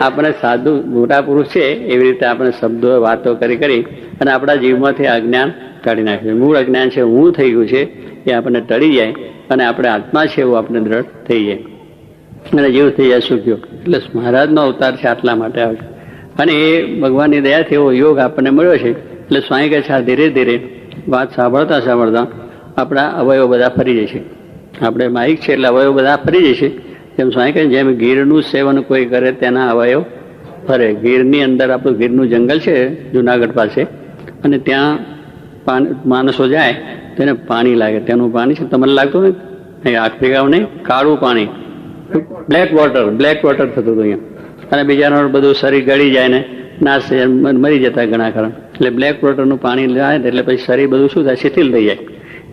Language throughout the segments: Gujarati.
આપણે સાધુ મોટા પુરુષ છે, એવી રીતે આપણે શબ્દો, વાતો કરી કરી અને આપણા જીવમાંથી અજ્ઞાન કાઢી નાખ્યું. મૂળ અજ્ઞાન છે, હું થઈ ગયું છે, એ આપણને ટળી જાય અને આપણે આત્મા છે, એવું આપણે દ્રઢ થઈ જાય. અને જીવ થઈ જાય સુખ્યો એટલે મહારાજનો અવતાર છે આટલા માટે આવે અને એ ભગવાનની દયાથી એવો યોગ આપણને મળ્યો છે. એટલે સ્વાઈ કહે છે, આ ધીરે ધીરે વાત સાંભળતા સાંભળતા આપણા અવયવ બધા ફરી જશે. આપણે માઇક છે, એટલે અવયવ બધા ફરી જશે. જેમ સ્વામી કહે, જેમ ગીરનું સેવન કોઈ કરે તેના અવાયો ફરે. ગીરની અંદર આપણું ગીરનું જંગલ છે, જુનાગઢ પાસે, અને ત્યાં માણસો જાય, તેને પાણી લાગે. તેનું પાણી છે, તમને લાગતું ને? નહીં, આફ્રિકામાં નહીં, કાળું પાણી. બ્લેક વોટર બ્લેક વોટર થતું હતું અહીંયા. અને બીજાનું બધું શરીર ગળી જાય ને, નાશ મરી જતા ઘણા કારણ એટલે બ્લેક વોટરનું પાણી લાવે એટલે પછી શરીર બધું શું થાય? શિથિલ થઈ જાય.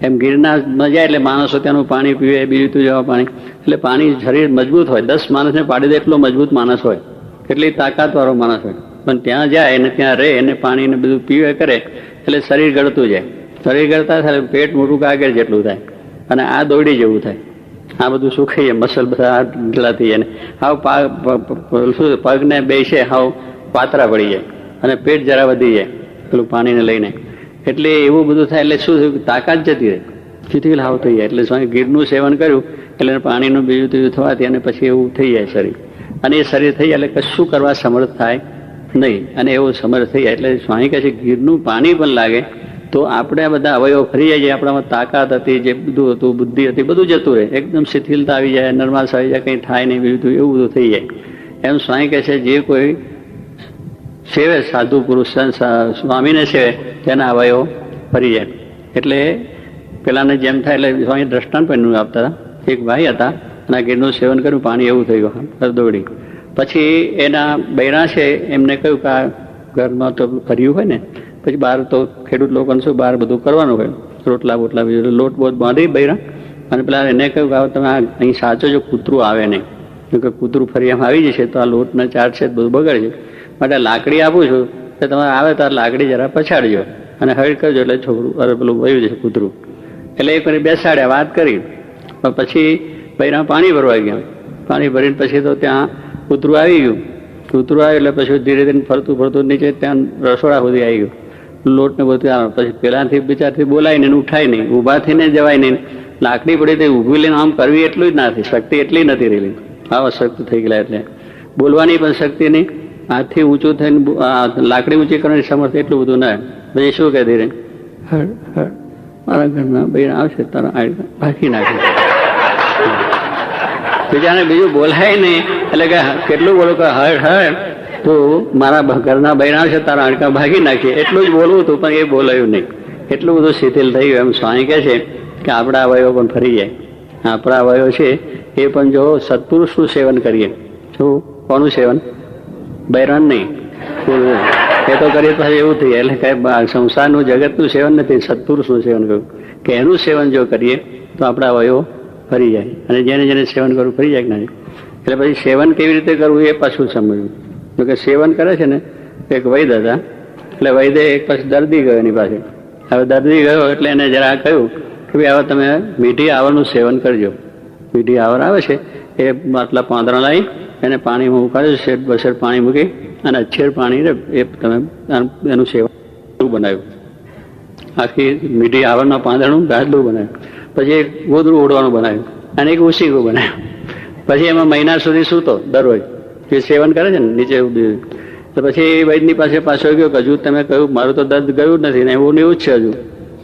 એમ ગિરનારમાં જાય એટલે માણસો ત્યાંનું પાણી પીવે, બીજું તું જવા પાણી. એટલે પાણી શરીર મજબૂત હોય. દસ માણસને પાડી દે એટલો મજબૂત માણસ હોય. કેટલી તાકાતવાળો માણસ હોય. પણ ત્યાં જાય અને ત્યાં રહે અને પાણીને બધું પીવે કરે, એટલે શરીર ગળતું જાય. શરીર ગળતા થાય પેટ મોટું કાગળ જેટલું થાય. અને આ દોડી જેવું થાય. આ બધું સુખાઈ જાય મસલ બધા ઢીલા થઈ જાય હાવ પગને બેસે, હાવ પાતરા પડી જાય. અને પેટ જરા વધી જાય, પેલું પાણીને લઈને. એટલે એવું બધું થાય, એટલે શું થયું? તાકાત જતી રહે. શિથિલ લાવ થઈ જાય. એટલે સ્વામી ગીરનું સેવન કર્યું, એટલે પાણીનું બીજું ત્રીજું થવાથી અને પછી એવું થઈ જાય શરીર. અને એ શરીર થઈ જાય એટલે કશું કરવા સમર્થ થાય નહીં. અને એવું સમર્થ થઈ જાય એટલે સ્વામી કહે છે, ગીરનું પાણી પણ લાગે તો આપણે બધા અવયવ ફરી જાય આપણામાં તાકાત હતી, જે બધું હતું, બુદ્ધિ હતી, બધું જતું રહે. એકદમ શિથિલતા આવી જાય નર્માસ આવી જાય, કંઈ થાય નહીં, બીજું એવું બધું થઈ જાય. એમ સ્વામી કહે છે, જે કોઈ સેવે સાધુ પુરુષ સ્વામીને સેવે, તેના અવયવ ફરી જાય. એટલે પેલાને જેમ થાય એટલે સ્વામી દ્રષ્ટાંત પણ આપતા હતા. એક ભાઈ હતા અને ગીરનું સેવન કર્યું, પાણી એવું થઈ ગયું દોડી. પછી એના બૈરા છે, એમને કહ્યું કે આ ઘરમાં તો ફર્યું હોય ને, પછી બહાર તો ખેડૂત લોકોને શું બહાર બધું કરવાનું હોય? રોટલા બોટલા બીજું લોટ બોટ બાંધી બૈરા. અને પેલા એને કહ્યું કે તમે અહીં સાચો જો કૂતરું આવે નહીં. કે કૂતરું ફરી એમ આવી જશે, તો આ લોટના ચાર છે, બધું બગડશે માટે લાકડી આપું છું, તો તમે આવે તો આ લાકડી જરા પછાડજો. અને હળ કરજો એટલે છોકરું, અરે પેલું વયું જશે કૂતરું. એટલે એક વાર બેસાડ્યા, વાત કરી. પણ પછી બૈરા પાણી ભરવા ગયા. પાણી ભરીને પછી તો ત્યાં કૂતરું આવી ગયું. કૂતરું આવ્યું એટલે પછી ધીરે ધીરે ફરતું ફરતું નીચે ત્યાં રસોડા સુધી આવી ગયું. લોટ ને બધું આવે પછી પેલાથી બિચારથી બોલાય નહીં ઉઠાય નહીં ઊભા થઈને જવાય નહીં. લાકડી પડી તે ઊભી લઈને આમ કરવી એટલું જ નથી શક્તિ એટલી નથી રહેલી. આવા શક્તિ થઈ ગયેલા એટલે. બોલવાની પણ શક્તિ નહીં. હાથથી ઊંચું થઈને લાકડી ઊંચી કરવાની સમર્થ એટલું બધું ના. પછી શું કહે ધીરે હળ હળ. મારા ઘરના બહેન આવશે તારા ભાગી નાખે. બીજાને બીજું બોલાય નહીં. એટલે કે કેટલું બોલું કે હળ હળ. તું મારા ઘરના બહેન આવશે તારા હાડકા ભાગી નાખીએ એટલું જ બોલવું હતું પણ એ બોલાયું નહીં. એટલું બધું શિથિલ થઈ ગયું એમ સ્વામી કહે છે કે આપણા અવયવો પણ ફરી જાય. આપણા અવયવો છે એ પણ જો સત્પુરુષનું સેવન કરીએ. શું? કોનું સેવન? બૈરાન નહીં. એ તો કરીએ તો એવું થઈ એટલે કઈ સંસારનું જગતનું સેવન નથી, સત્પુરુષનું સેવન કરવું. કે એનું સેવન જો કરીએ તો આપણા વયો ફરી જાય. અને જેને જેને સેવન કરવું ફરી જાય કે નહીં. એટલે પછી સેવન કેવી રીતે કરવું એ પાછું સમજવું. જો કે સેવન કરે છે ને, એક વૈદ હતા. એટલે વૈદે એક પછી દર્દી ગયો એની પાસે. હવે દર્દી ગયો એટલે એને જરા કહ્યું કે ભાઈ હવે તમે મીઠી આવરનું સેવન કરજો. મીઠી આવર આવે છે. એ માટલા પાંદડા લાવી એને પાણીમાં ઉકાળ્યું શેર બસેર પાણી મૂકી અને અચ્છેર પાણીને એ તમે એનું સેવન બનાવ્યું. આખી મીઠી આવરના પાંદડાનું ગાદલું બનાવ્યું. પછી એક ગોદડું ઓઢવાનું બનાવ્યું અને એક ઉસીગું બનાવ્યું. પછી એમાં મહિના સુધી સૂતો દરરોજ. જે સેવન કરે છે ને, નીચે તો પછી વૈદની પાસે પાછો ગયો કે હજુ તમે કહ્યું, મારું તો દર્દ ગયું નથી ને, એવું ને એવું જ છે હજુ.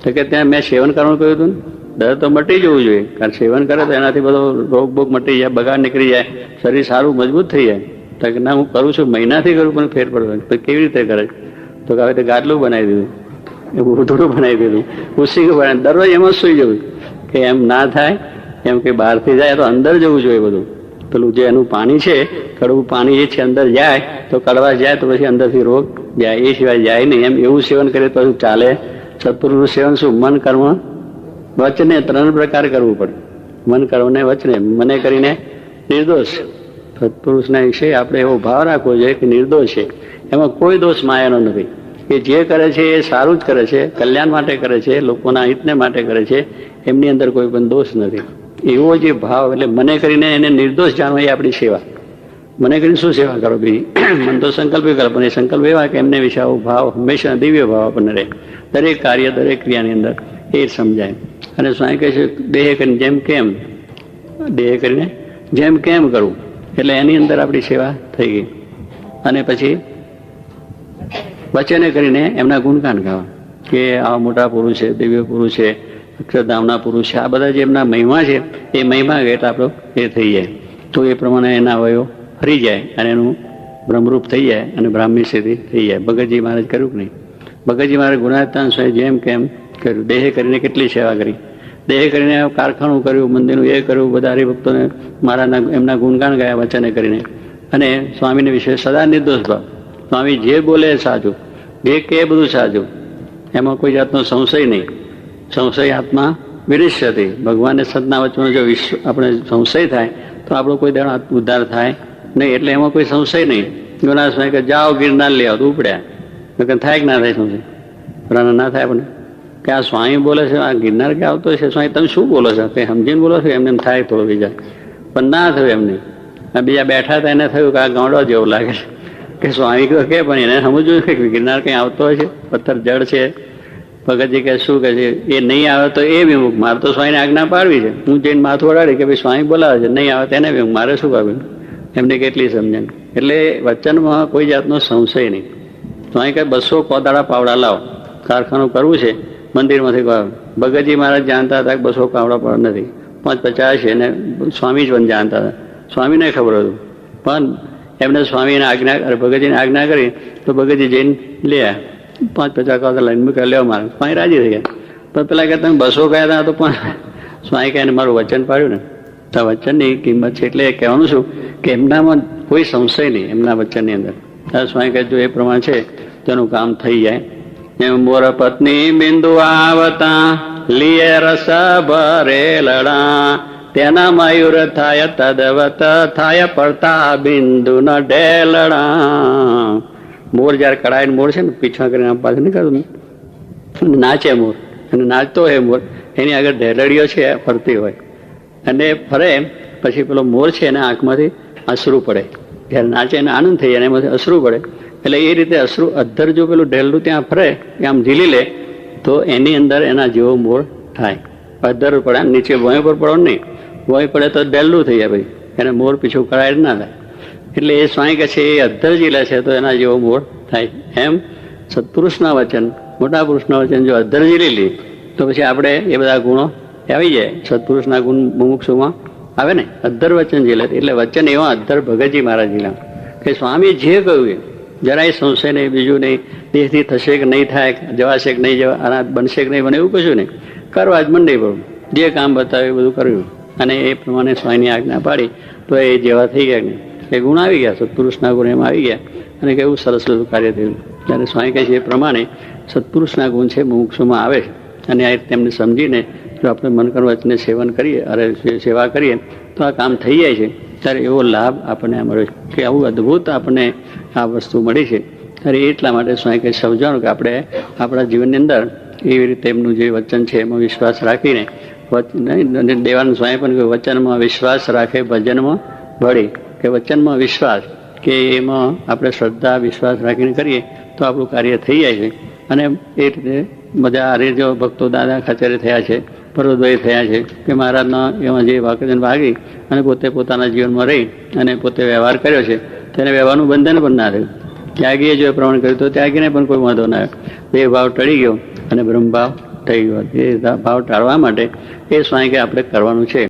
તો કે ત્યાં મેં સેવન કરવાનું કહ્યું હતું ને. દર્દ તો મટી જવું જોઈએ. કારણ સેવન કરે તો એનાથી બધો રોગ બોગ મટી જાય, બગાડ નીકળી જાય. શરીર સારું, મજબૂત થઈ જાય. તો કે ના, હું કરું છું, મહિનાથી કરું, પણ ફેર પડતો કેવી રીતે કરે? તો કે હવે તે ગાદલું બનાવી દીધું. એવું ઉધડું બનાવી દીધું. ઉસી બનાવી દરરોજ એમાં જ સુઈ જવું. કે એમ ના થાય, એમ કે બહારથી જાય, તો અંદર જવું જોઈએ બધું. પેલું જે એનું પાણી છે, કડવું પાણી એ છે, અંદર જાય, તો કડવા જાય, તો પછી અંદરથી રોગ જાય. એ સિવાય જાય નહીં. એમ એવું સેવન કરીએ તો ચાલે. સત્પુરુષનું સેવન શું? મન, કર્મ વચને ત્રણ પ્રકાર કરવું પડે. મન કર્મ ને વચને, મને કરીને નિર્દોષ. સત્પુરુષના વિશે આપણે એવો ભાવ રાખવો જોઈએ કે નિર્દોષ છે. એમાં કોઈ દોષ માયાનો નથી. કે જે કરે છે એ સારું જ કરે છે, કલ્યાણ માટે કરે છે, લોકોના હિતને માટે કરે છે, એમની અંદર કોઈ પણ દોષ નથી. એવો જે ભાવ, એટલે મને કરીને એને નિર્દોષ જાણવા એ આપણી સેવા. મને કરીને શું સેવા કરો? બીજી, મન તો સંકલ્પ કરો, પણ એ સંકલ્પ એવા કે એમને વિશે આવો ભાવ, હંમેશા દિવ્ય ભાવ આપણને રહે. દરેક કાર્ય, દરેક ક્રિયાની અંદર એ સમજાય. અને સ્વામી કહે છે, દેહ કરીને જેમ કેમ? દેહ કરીને જેમ કેમ કરવું એટલે એની અંદર આપણી સેવા થઈ ગઈ. અને પછી વચને કરીને એમના ગુણગાન ગાવા, કે આ મોટા પુરુષ છે, દિવ્ય પુરુષ છે, અક્ષરધામના પુરુષ છે, આ બધા જે એમના મહિમા છે, એ મહિમા એટલે આપણો એ થઈ જાય. તો એ પ્રમાણે એના અવયવ ફરી જાય અને એનું બ્રહ્મરૂપ થઈ જાય અને બ્રાહ્મી સ્થિતિ થઈ જાય. ભગતજી મહારાજ કર્યું કે નહીં? ભગતજી મહારાજ ગુણાતાન સ્વામી જેમ કેમ કર્યું. દેહે કરીને કેટલી સેવા કરી. દેહ કરીને કારખાનું કર્યું, મંદિરનું એ કર્યું, બધા હરિભક્તોને મારાના, એમના ગુણગાન ગયા વચને કરીને. અને સ્વામીને વિશે સદા નિર્દોષ ભાવ. સ્વામી જે બોલે સાચું. જે કે બધું સાચું. એમાં કોઈ જાતનો સંશય નહીં. સંશય આત્મા હતી ભગવાનને સદના વચમાં જો વિશ્વ આપણે સંશય થાય, તો આપણો કોઈ દાણ ઉદ્ધાર થાય નહીં. એટલે એમાં કોઈ સંશય નહીં. ગુના સ્વામી કે જાઓ ગિરનાર લઈ આવો. ઉપડ્યા. થાય કે ના થાય સંશય? ના થાય આપણે કે આ સ્વામી બોલે છે, આ ગિરનાર કે આવતો છે સ્વામી, તમે શું બોલો છો? તે સમજીને બોલો છો એમને એમ થાય થોડો બીજા? પણ ના થયું એમને. બીજા બેઠા હતા, એને થયું કે આ ગાંડો જેવું લાગે છે. કે સ્વામી કહે કે પણ એને સમજવું કે ગિરનાર કંઈ આવતો હોય છે પથ્થર, જળ છે. ભગતજી કે શું કહે છે? એ નહીં આવે તો એ વિમુખ મારે તો સ્વામીને આજ્ઞા પાડવી છે. હું જઈને માથું વડાડી કે, ભાઈ, સ્વામી બોલાવે છે. નહીં આવે તેને વિમુખ મારે શું કરવું? એમને કેટલી સમજણ. એટલે વચનમાં કોઈ જાતનો સંશય નહીં. સ્વામી કહે, બસો કોદાળા પાવડા લાવો. કારખાનું કરવું છે. મંદિરમાંથી ભગતજી મહારાજ જાણતા હતા કે બસો કાવડા પણ નથી. પાંચ પચાસ છે ને સ્વામી જ પણ જાણતા હતા. સ્વામીને ખબર હતું. પણ એમને સ્વામીને આજ્ઞા અરે ભગતજીને આજ્ઞા કરી તો ભગતજી જઈને લે પાંચ પચાસ કાવડા લઈને મૂક્યા. લેવા મારે. સ્વામી રાજી થઈ ગયા. પણ પેલા કે તમે બસો ગયા હતા તો પણ સ્વામી કહે મારું વચન પાડ્યું ને. તો વચનની કિંમત છે એટલે કહેવાનું છું કે એમનામાં કોઈ સંશય નહીં એમના વચનની અંદર. સ્વામી કહે જો એ પ્રમાણે છે તેનું કામ થઈ જાય. મોર પત્ની બિંદુ આવતા, લીએ રસ ભરે લડા. તેના મયુર થાય તદવત, થાય પડતા બિંદુ ન ઢેલડા મોર જયારે કડાઈને મોર છે ને પીછા કરીને આમ નહીં કરું નાચે મોર, અને નાચતો હોય મોર. એની આગળ ઢેલડીઓ છે, ફરતી હોય. અને ફરે પછી પેલો મોર છે એના આંખમાંથી અશ્રુ પડે. જ્યારે નાચે એને આનંદ થઈ જાય એમાંથી અશ્રુ પડે. એટલે એ રીતે અશ્રુ અધ્ધર જો પેલું ઢેલડું ત્યાં ફરે કે આમ ઝીલી લે, તો એની અંદર એના જેવો મૂળ થાય. અધ્ધર પડે નીચે વોય પર પડો નહીં. વોય પડે તો ઢેલું થઈ જાય ભાઈ. એને મોર પીછું કરાય ના થાય. એટલે એ સ્વાઈ કહે છે, એ અધ્ધર ઝીલે છે, તો એના જેવો મૂળ થાય. એમ સત્પુરુષના વચન, મોટા પુરુષના વચન જો અધ્ધર ઝીલી લે, તો પછી આપણે એ બધા ગુણો આવી જાય. સત્પુરુષના ગુણ મુમુક્ષુમાં આવે ને? અધ્ધર વચન ઝીલે. એટલે વચન એવા અધ્ધર ભગતજી મહારાજ ઝીલા કે સ્વામી જે કહ્યું એ જરાય સંશય નહીં, બીજું નહીં. દેહથી થશે કે નહીં થાય, જવાશે કે નહીં જવા આના બનશે કે નહીં બને એવું કશું નહીં. કરવા જ મંડે પડું. જે કામ બતાવ્યું એ બધું કર્યું અને એ પ્રમાણે સ્વામીની આજ્ઞા પાડી, તો એ જેવા થઈ ગયા નહીં એ ગુણ આવી ગયા, સત્પુરુષના ગુણ એમાં આવી ગયા. અને કેવું સરસ બધું કાર્ય થયું. ત્યારે સ્વામી કહે છે એ પ્રમાણે સત્પુરુષના ગુણ છે મુમુક્ષુમાં આવે. છે અને આ તેમને સમજીને જો આપણે મનકર વચને સેવન કરીએ, અરે સેવા કરીએ, તો આ કામ થઈ જાય છે. ત્યારે એવો લાભ આપણને મળ્યો કે આવું અદ્ભુત આપણને આ વસ્તુ મળી છે. ત્યારે એટલા માટે સ્વામી કંઈ સમજાવવાનું કે આપણે આપણા જીવનની અંદર એવી રીતે એમનું જે વચન છે એમાં વિશ્વાસ રાખીને દેવાનંદ સ્વામી પણ વચનમાં વિશ્વાસ રાખે, ભજનમાં ભળી. કે વચનમાં વિશ્વાસ કે એમાં આપણે શ્રદ્ધા, વિશ્વાસ રાખીને કરીએ તો આપણું કાર્ય થઈ જાય છે. અને એ રીતે બધા આર્ય જો ભક્તો દાદા ખચેરે થયા છે પર્વતભાઈ થયા છે કે મહારાજના એમાં જે વાકજન ભાગી અને પોતે પોતાના જીવનમાં રહી અને પોતે વ્યવહાર કર્યો છે તેને વ્યવહારનું બંધન પણ ના રહ્યું. ત્યાગીએ જો પ્રમાણ કર્યું તો ત્યાગીને પણ કોઈ વાંધો ના આવ્યો. એ ભાવ ટળી ગયો અને બ્રહ્મભાવ થઈ ગયો. એ ભાવ ટાળવા માટે એ સ્વામી કે આપણે કરવાનું છે.